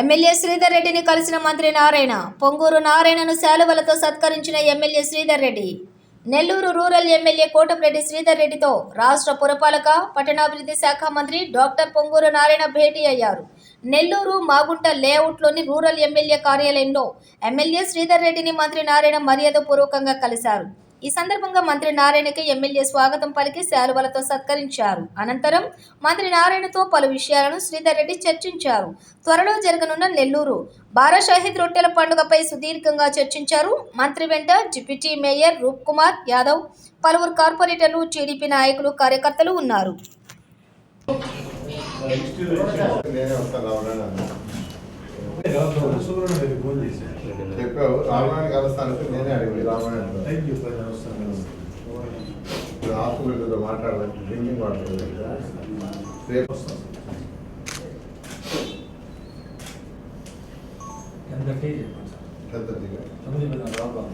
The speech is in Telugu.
ఎమ్మెల్యే శ్రీధర్ రెడ్డిని కలిసిన మంత్రి నారాయణ పొంగూరు నారాయణను శాలువలతో సత్కరించిన MLA Sridhar Reddy. Nellore rural MLA Kotamreddy Sridhar రెడ్డితో రాష్ట్ర పురపాలక పట్టణాభివృద్ధి శాఖ మంత్రి డాక్టర్ పొంగూరు నారాయణ భేటీ అయ్యారు. నెల్లూరు మాగుంట లేఅవుట్లోని రూరల్ ఎమ్మెల్యే కార్యాలయంలో ఎమ్మెల్యే శ్రీధర్ రెడ్డిని మంత్రి నారాయణ మర్యాదపూర్వకంగా కలిశారు. ఈ సందర్భంగా మంత్రి నారాయణకి ఎమ్మెల్యే స్వాగతం పలికి శాలువలతో సత్కరించారు. అనంతరం మంత్రి నారాయణతో పలు విషయాలను శ్రీధర్ రెడ్డి చర్చించారు. త్వరలో జరగనున్న నెల్లూరు బారా షాహిద్ రొట్టెల పండుగపై సుదీర్ఘంగా చర్చించారు. మంత్రి వెంట డిప్యూటీ మేయర్ రూప్ కుమార్ యాదవ్ పలువురు కార్పొరేటర్లు టీడీపీ నాయకులు కార్యకర్తలు ఉన్నారు. చెప్పావు. రామాయణ కలుస్తానంటే నేనే అడిగింది రామాయణ హాస్పిటల్తో మాట్లాడాలి డ్రింకింగ్ వాటర్ రేపు సార్? ఎంత దిగా తొమ్మిది పది లోపల